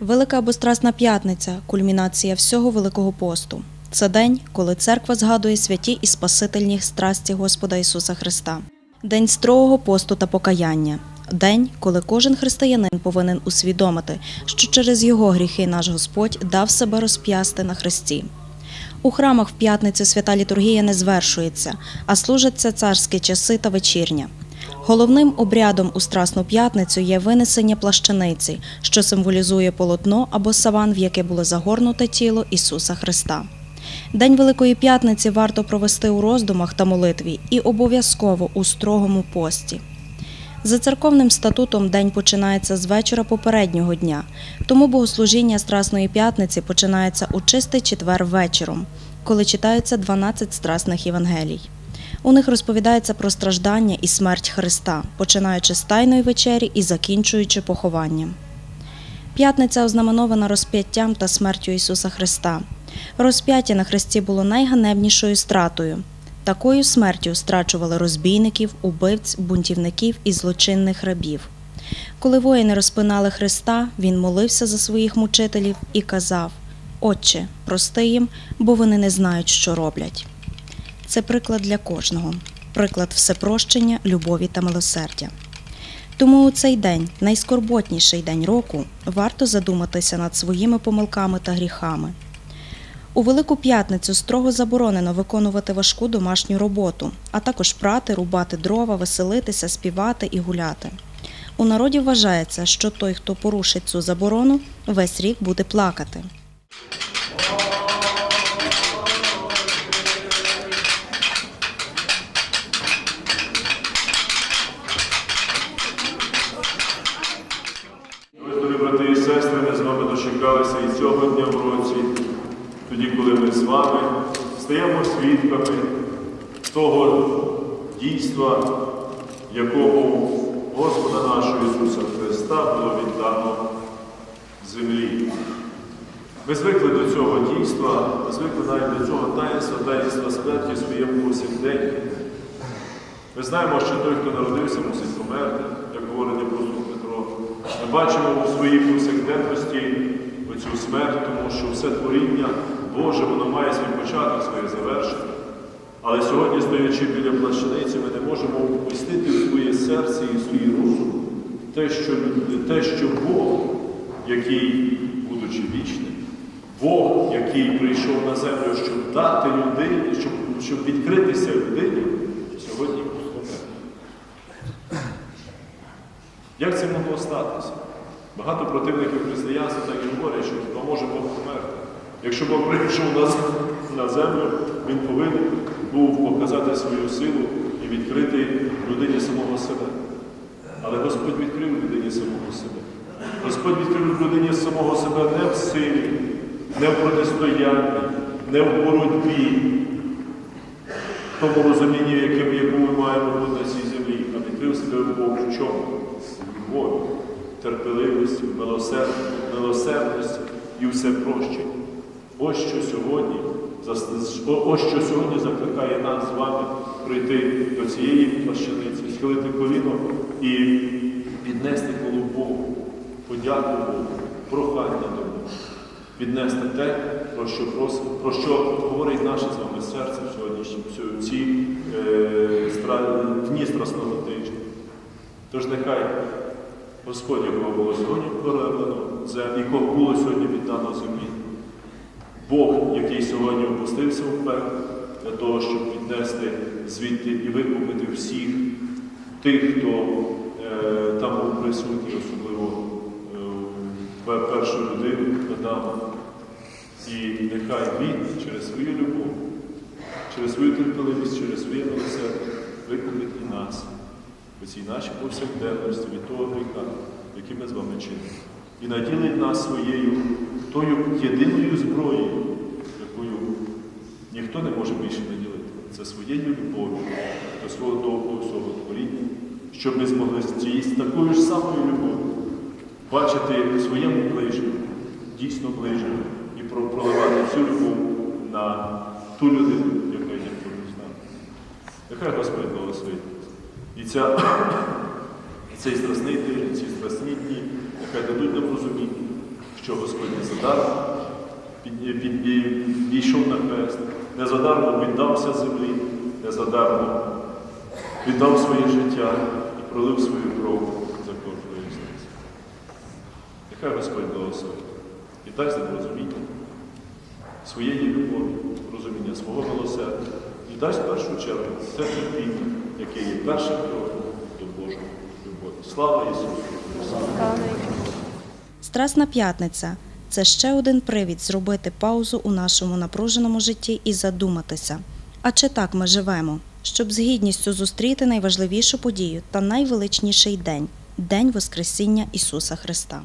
Велика або Страсна п'ятниця кульмінація всього Великого посту. Це день, коли церква згадує святі і спасительні страсті Господа Ісуса Христа. День строгого посту та покаяння. День, коли кожен християнин повинен усвідомити, що через його гріхи наш Господь дав себе розп'ясти на хресті. У храмах в п'ятницю свята літургія не звершується, а служаться царські часи та вечірня. Головним обрядом у Страсну п'ятницю є винесення плащаниці, що символізує полотно або саван, в яке було загорнуте тіло Ісуса Христа. День Великої П'ятниці варто провести у роздумах та молитві і обов'язково у строгому пості. За церковним статутом день починається з вечора попереднього дня, тому богослужіння Страсної п'ятниці починається у чистий четвер вечором, коли читаються 12 страсних Євангелій. У них розповідається про страждання і смерть Христа, починаючи з Тайної вечері і закінчуючи похованням. П'ятниця ознаменована розп'яттям та смертю Ісуса Христа. Розп'яття на хресті було найганебнішою стратою. Такою смертю страчували розбійників, убивць, бунтівників і злочинних рабів. Коли воїни розпинали Христа, він молився за своїх мучителів і казав: Отче, прости їм, бо вони не знають, що роблять. Це приклад для кожного, приклад всепрощення, любові та милосердя. Тому у цей день, найскорботніший день року, варто задуматися над своїми помилками та гріхами. У Велику П'ятницю строго заборонено виконувати важку домашню роботу, а також прати, рубати дрова, веселитися, співати і гуляти. У народі вважається, що той, хто порушить цю заборону, весь рік буде плакати. Сестри, ми з вами дочекалися і цього дня в році, тоді, коли ми з вами стаємо свідками того дійства, якого Господа нашого Ісуса Христа було віддано землі. Ми звикли до цього дійства, ми звикли навіть до цього таїнства, таїнства смерті своєму повсякденні. Ми знаємо, що той, хто народився, мусить померти, як говорить апостол Петро. Ми бачимо у своїй повсякденності оцю смерть, тому що все творіння Боже, воно має свій початок, своє завершення. Але сьогодні, стоячи біля плащаниці, ми не можемо впустити в своє серце і в свій розум те, що, те, що Бог, який, будучи вічним, Бог, який прийшов на землю, щоб дати людині, щоб, щоб відкритися людині, сьогодні помер. Як це могло статися? Багато противників християнства так і говорять, що хіба може Бог померти. Якщо Бог прийшов нас на землю, Він повинен був показати свою силу і відкрити людині самого себе. Але Господь відкрив людині самого себе. Господь відкрив людині самого себе не в силі, не в протистоянні, не в боротьбі, в тому розумінні, яким ми маємо на цій землі, а відкрив себе Бог в чому? Терпеливості, милосердя, милосердності і все прощення. Ось що сьогодні, ось що сьогодні закликає нас з вами прийти до цієї плащаниці, схилити коліно і піднести хвалу Богу, подяку Богу, прохання до Бога піднести те, про що просимо, про що говорить наше з вами серце в сьогоднішній ці е, дні страсного тижня. Тож нехай Господь, якого було сьогодні перевелено, якого було сьогодні віддано землі. Бог, який сьогодні опустився в пекло для того, щоб піднести звідти і викупити всіх тих, хто е, там був присутній, особливо е, першу людину Адама. І нехай він через свою любов, через свою терпеливість, через своє милосердя викупить і нас у цій нашій повсякденності від того гріха, який ми з вами чинимо. І наділить нас своєю тою єдиною зброєю, якою ніхто не може більше наділити. Це своєю любов'ю до свого довгого всього творіння, щоб ми змогли з такою ж самою любов'ю бачити своєму ближньому, дійсно ближньому, і проливати цю любов на ту людину, яка є поруч з нами. Нехай Господь благословить. І ця, цей страсний тиждень, ці страсні дні, нехай дадуть нам розуміння, що Господь не задармо під, під, під, пішов на хрест, не задармо віддався землі, не задармо віддав своє життя і пролив свою кров за кожного із нас. Нехай Господь благословить. І дасть нам розуміння. Своєї любові, розуміння свого милосердя і дасть першу чергу це терпіння, яке є першим кроком до Божої любові. Слава Ісусу Страсна п'ятниця це ще один привід зробити паузу у нашому напруженому житті і задуматися. А чи так ми живемо, щоб з гідністю зустріти найважливішу подію та найвеличніший день День Воскресіння Ісуса Христа.